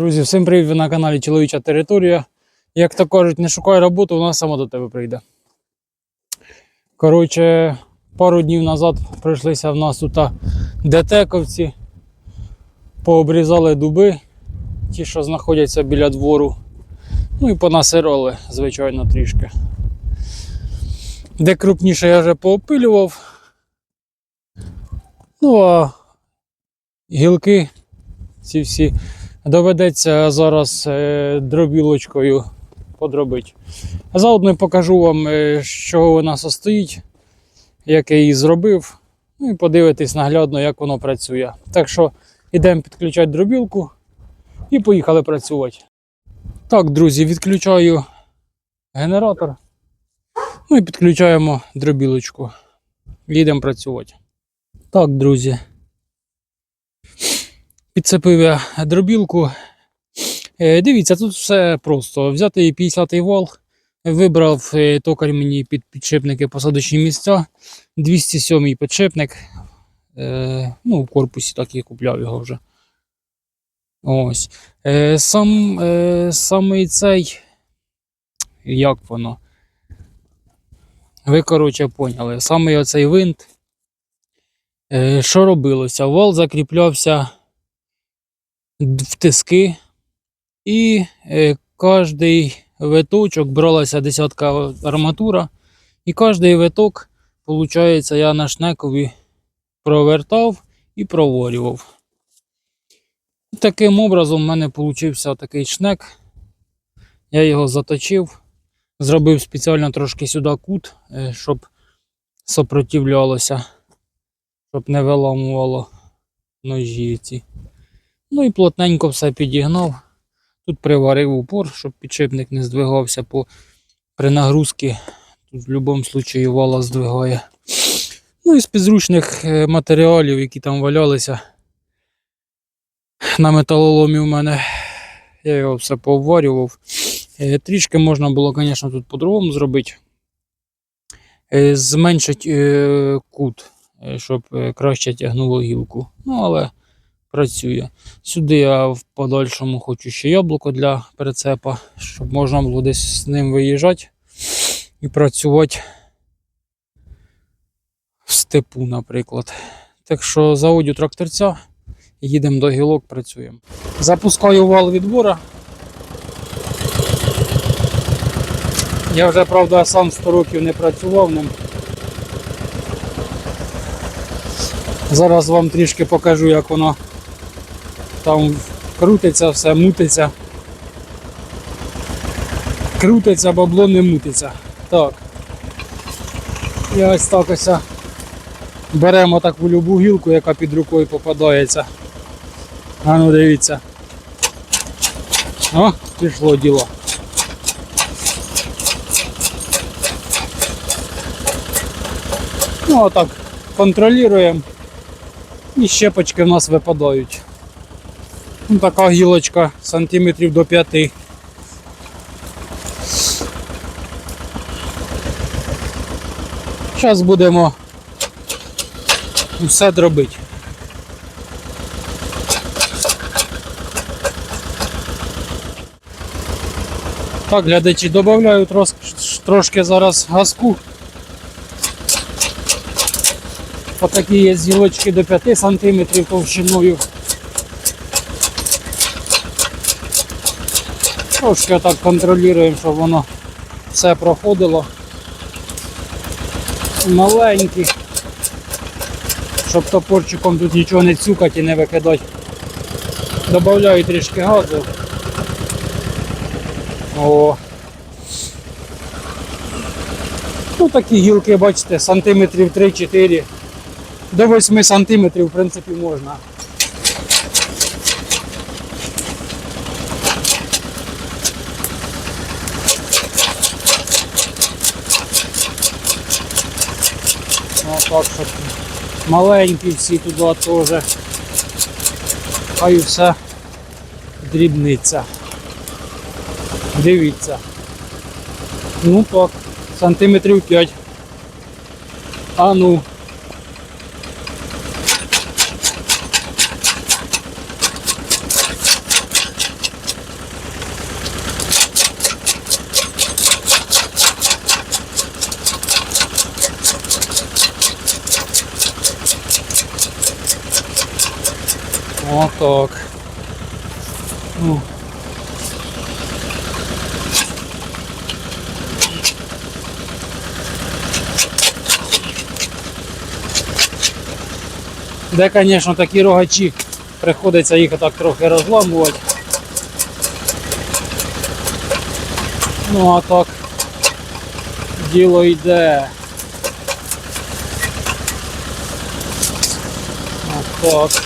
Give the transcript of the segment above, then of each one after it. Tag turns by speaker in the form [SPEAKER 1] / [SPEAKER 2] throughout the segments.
[SPEAKER 1] Друзі, всім привіт! Ви на каналі Чоловіча Територія. Як то кажуть, не шукай роботу, вона сама до тебе прийде. Коротше, пару днів назад прийшлися в нас тут детековці, пообрізали дуби, ті, що знаходяться біля двору. Ну і понасирали, звичайно, трішки. Де крупніше я вже поопилював. Ну а гілки ці всі доведеться зараз е, дробілочкою подробити. А заодно покажу вам, е, з чого вона состоїть, як я її зробив. Ну і подивитись наглядно, як воно працює. Так що йдемо підключати дробілку і поїхали працювати. Так, друзі, відключаю генератор. Ну і підключаємо дробілочку. Їдемо працювати. Так, друзі. Підцепив я дробілку. Е, Дивіться, тут все просто. Взяти 50-й вал, вибрав е, токар мені під підшипники посадочні місця. 207-й підшипник. Е, Ну, в корпусі так і купляв його вже. Ось. Сам е, самий цей. Як воно? Ви, коротше, поняли. Саме оцей винт. Що робилося? Вал закріплявся в тиски, і е, кожний виточок бралася десятка арматура, і кожний виток, виходить, я на шнекові провертав і проворював. Таким образом в мене вийшов такий шнек. Я його заточив, зробив спеціально трошки сюди кут, е, щоб сопротивлялося, щоб не виламувало ножі ці. Ну і плотненько все підігнав. Тут приварив упор, щоб підшипник не здвигався по при нагрузці. Тут в будь-якому випадку вала здвигає. Ну і з підручних е, матеріалів, які там валялися на металоломі в мене. Я його все пообварював. Е, Трішки можна було, звісно, тут по-другому зробити. Е, Зменшити кут, щоб краще тягнуло гілку. Ну, але працює. Сюди я в подальшому хочу ще яблуко для прицепа, щоб можна було десь з ним виїжджати і працювати в степу, наприклад. Так що заводю тракторця, їдемо до гілок, працюємо. Запускаю вал відбора. Я вже, правда, сам 100 років не працював ним. Зараз вам трішки покажу, як воно там крутиться, все мутиться. Крутиться, бабло не мутиться. Так. І ось так ось беремо таку любу гілку, яка під рукою попадається. А ну дивіться. О, пішло діло. Ну, отак контролюємо. І щепочки в нас випадають. Така гілочка сантиметрів до 5. Зараз будемо все дробити. Так, глядачі, додаю трош, трошки зараз газку. Отакі є зілочки до 5 см товщиною. Трошки так контролюємо, щоб воно все проходило. Маленькі. Щоб топорчиком тут нічого не цюкати і не викидати. Добавляю трішки газу. О. Ну такі гілки, бачите, сантиметрів 3-4. До 8 сантиметрів, в принципі, можна. Так, що маленькі всі туди теж. Хай все дрібниця. Дивіться. Ну так, сантиметрів 5. А ну. Отак. Ну. Де, звісно, такі рогачі приходиться їх отак трохи розламувати. Ну а так діло йде. Отак. Він,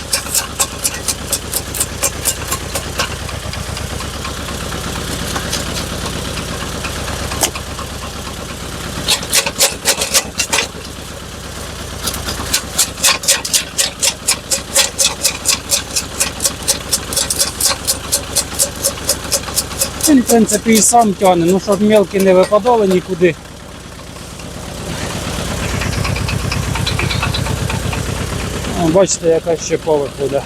[SPEAKER 1] в принципі, і сам тягне, ну щоб мелкі не випадали нікуди. Бачите, яка щепа виходить.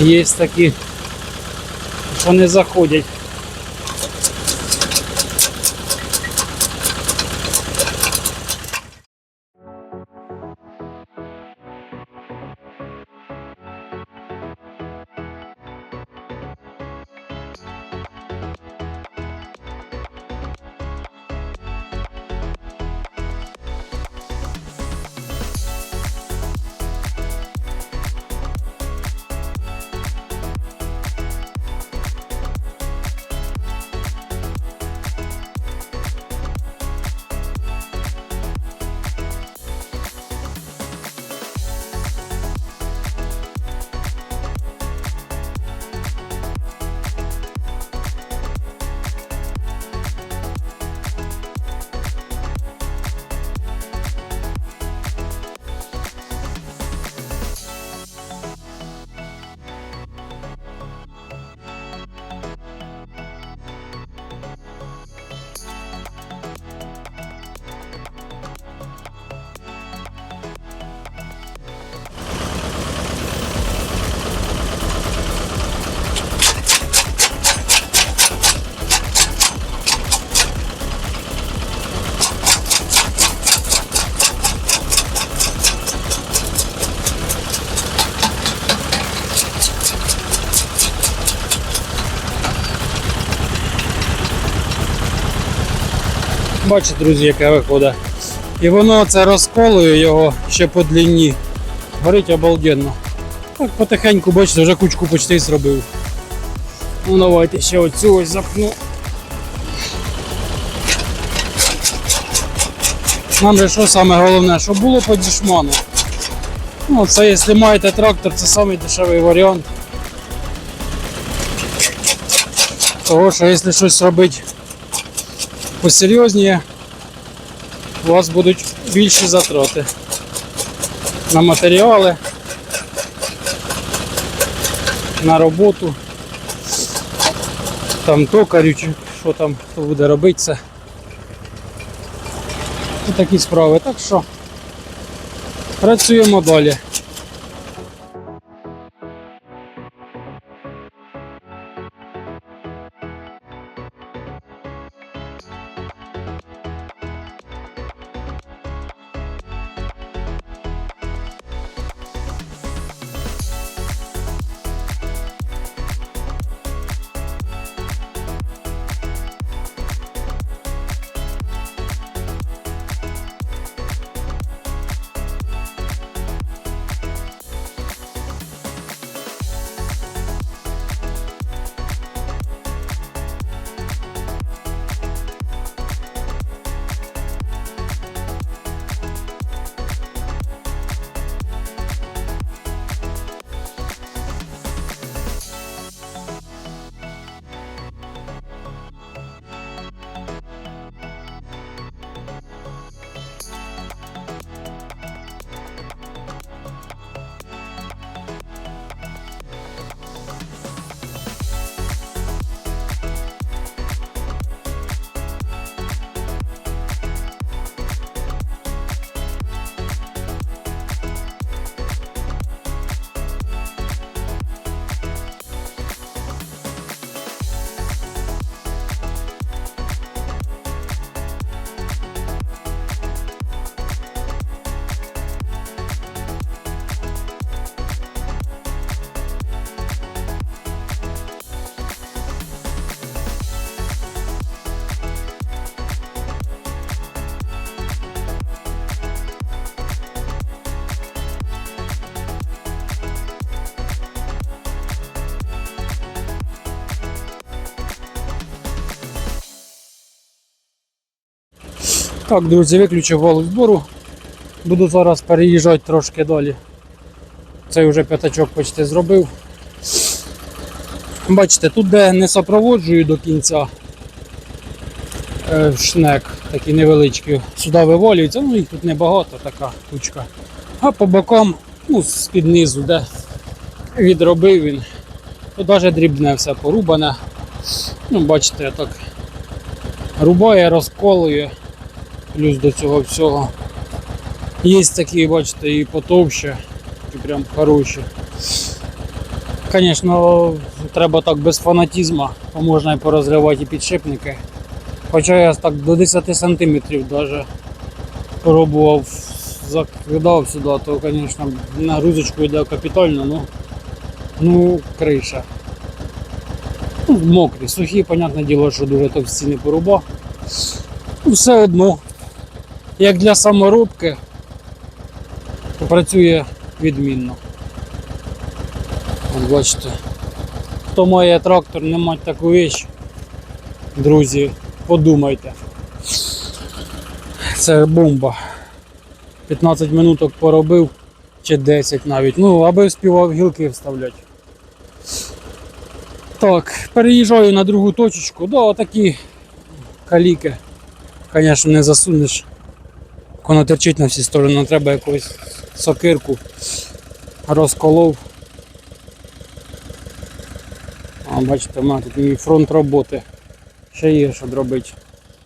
[SPEAKER 1] Є такі, що не заходять. Бачите, друзі, яке виходить І воно це розколує його ще по длині. Горить обалденно. Так потихеньку, бачите, вже кучку почти зробив. Ну давайте ще оцю ось запну. Нам же що саме головне, щоб було по дішману. Ну, це якщо маєте трактор, це самий варіант. Того, що якщо щось робити посерйозніше, у вас будуть більші затрати на матеріали, на роботу, там токарю, що там хто буде робити це. І такі справи. Так що працюємо далі. Так, друзі, виключив вал збору. Буду зараз переїжджати трошки далі. Цей вже п'ятачок почти зробив. Бачите, тут де не супроводжую до кінця е, шнек, такі невеличкі, сюди вивалюються, ну їх тут небагато, така кучка. А по бокам, ну, з-під низу, де відробив він, то навіть дрібне все порубане. Ну, бачите, так рубає, розколує плюс до цього всього. Є такі, бачите, і потовще, і прям хороші. Звісно, треба так без фанатізму, бо можна і порозривати і підшипники. Хоча я так до 10 сантиметрів навіть пробував, закидав сюди, то, звісно, нагрузочку йде капітально, ну, ну криша. Ну, мокрі, сухі, понятне діло, що дуже товсті не поруба. Ну, Все одно, як для саморобки, працює відмінно. От бачите, хто має трактор, не мать таку віч, друзі, подумайте. Це бомба. 15 минуток поробив, чи 10 навіть. Ну, аби співав гілки вставляти. Так, переїжджаю на другу точечку. Да, отакі каліки. Звісно, не засунеш. Воно терчить на всі сторони, треба якусь сокирку розколов. А, бачите, мене тут мій фронт роботи. Ще є що робити.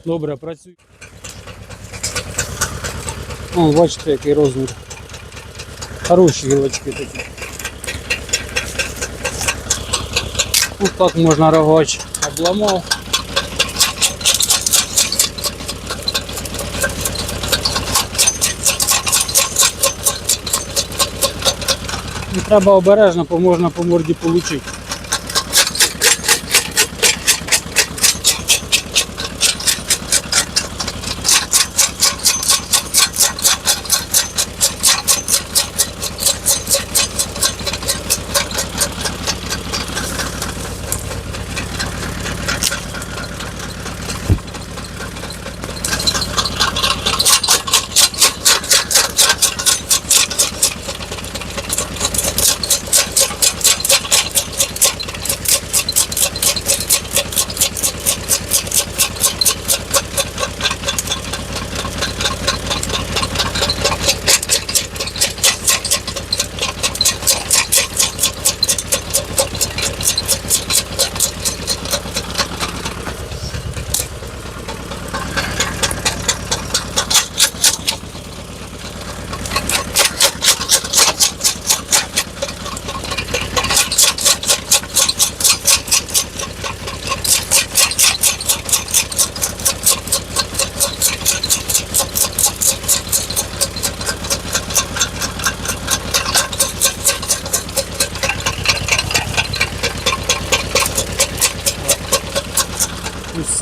[SPEAKER 1] Добре, працюю. О, бачите, який розмір. Хороші гілочки такі. Ось так можна рогач обламав. І треба обережно, бо можна по морді получити.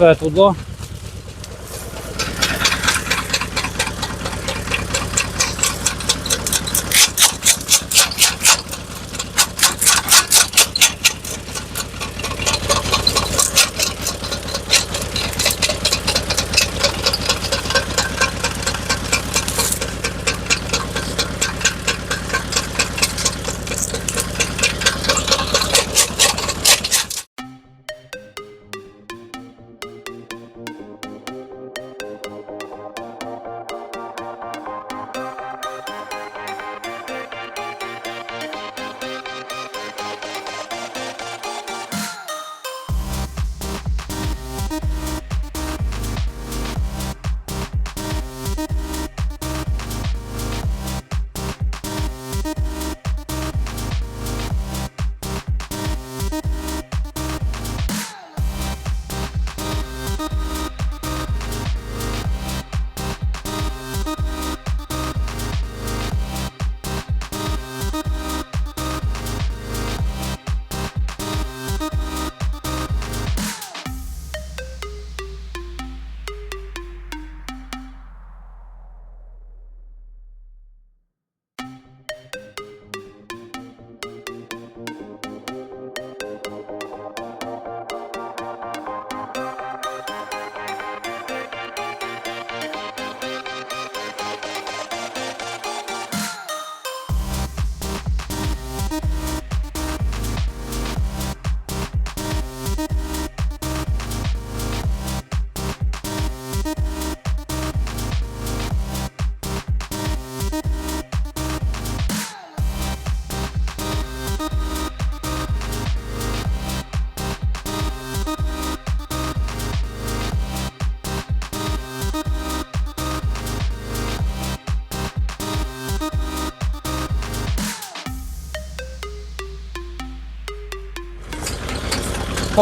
[SPEAKER 1] Все туди.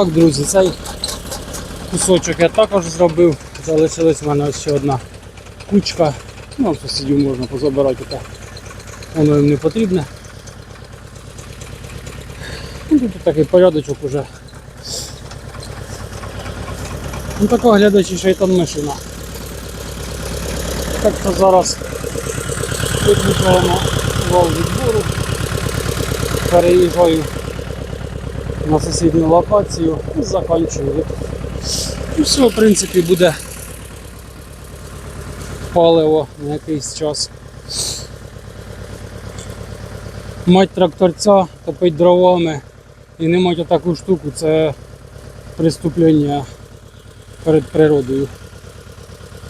[SPEAKER 1] Так, друзі, цей кусочок я також зробив. Залишилась в мене ще одна кучка. Ну, сусідів можна позабирати, так воно їм не потрібне. Ну, Тут такий порядочок уже. Ну така глядачі шайтан машина. Так що зараз підготовимо вал відбору. Переїжджаю на сусідню локацію і закінчую. І все, в принципі, буде паливо на якийсь час. Мать тракторця, топить дровами і не мати таку штуку це преступлення перед природою.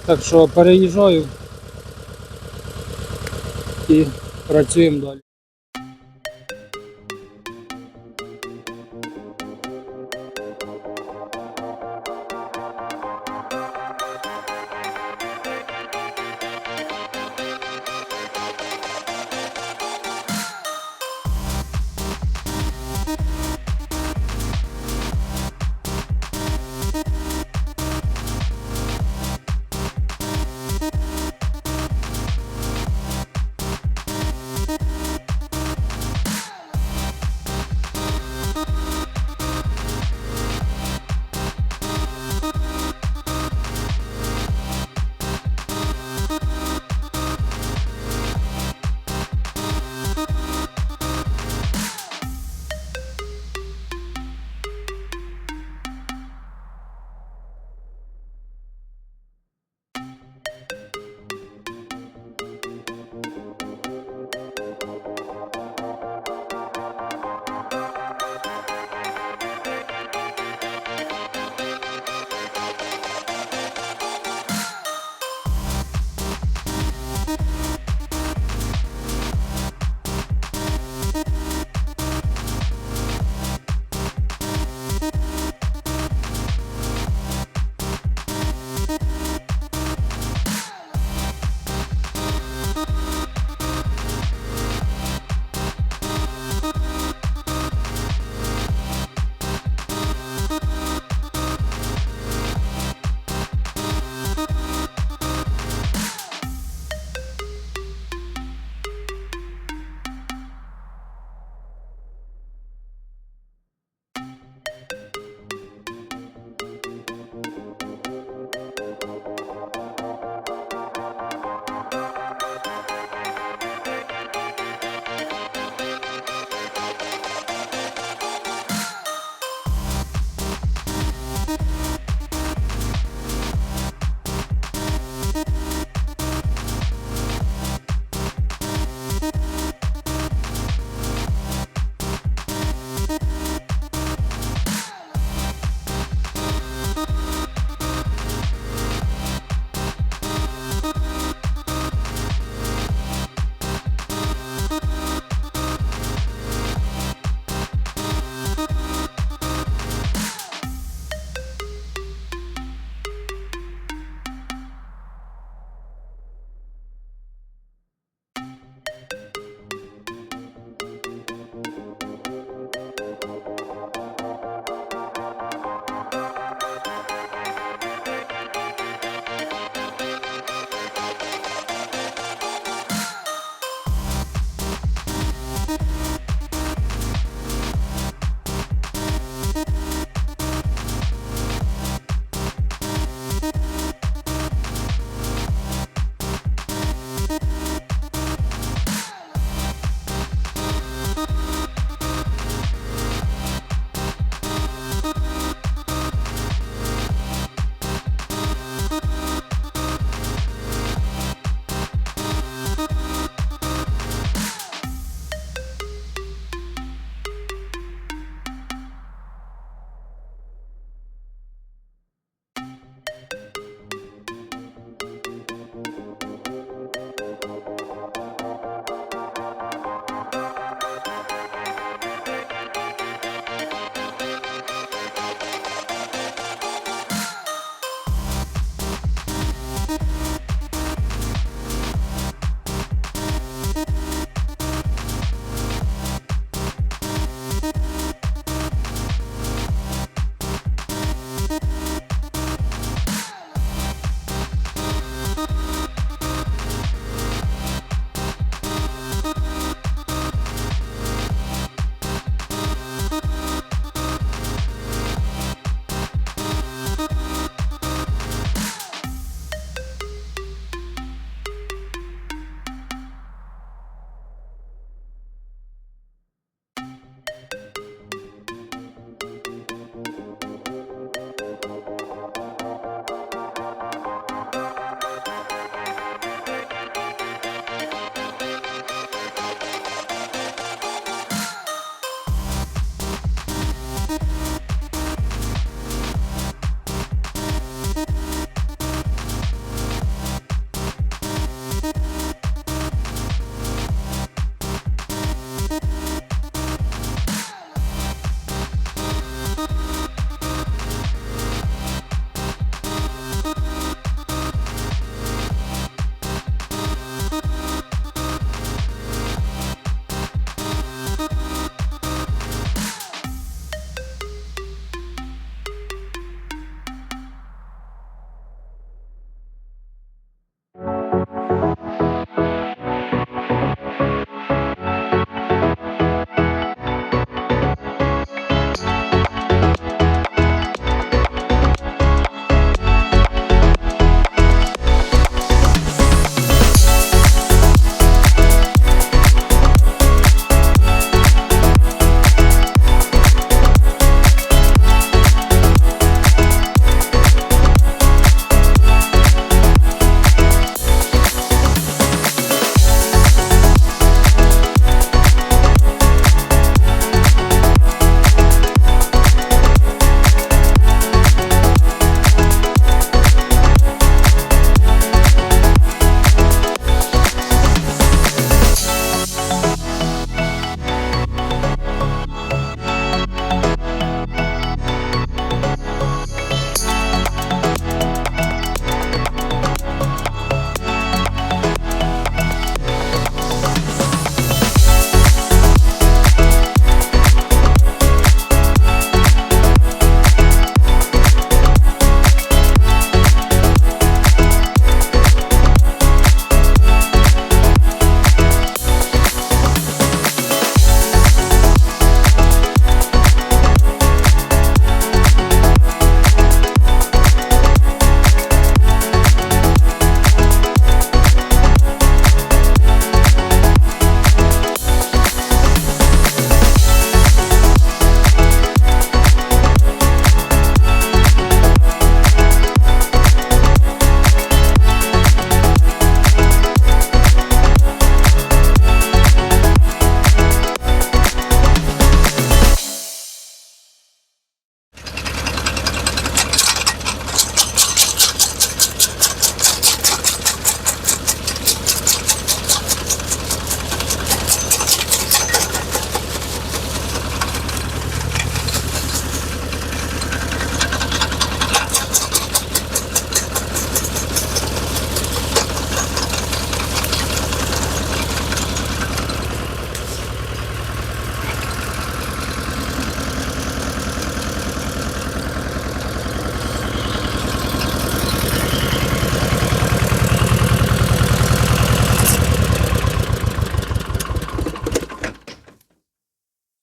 [SPEAKER 1] Так що переїжджаю і працюємо далі.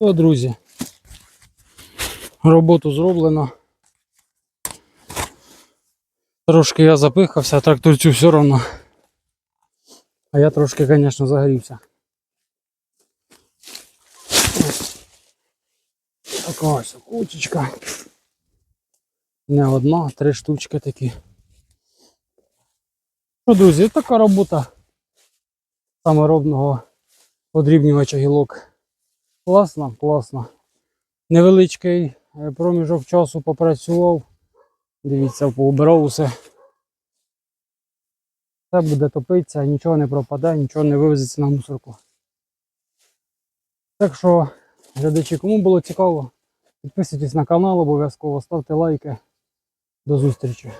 [SPEAKER 1] О, друзі. Роботу зроблено. Трошки я запихався, тракторцю все одно. А я трошки, звісно, загорівся. Така ось кучечка. Не одна, три штучки такі. Ну, друзі, така робота саморобного подрібнювача гілок. Класно, класно. Невеличкий е, проміжок часу попрацював. Дивіться, поубирав усе. Все буде топитися, нічого не пропаде, нічого не вивезеться на мусорку. Так що, глядачі, кому було цікаво, підписуйтесь на канал, обов'язково ставте лайки. До зустрічі.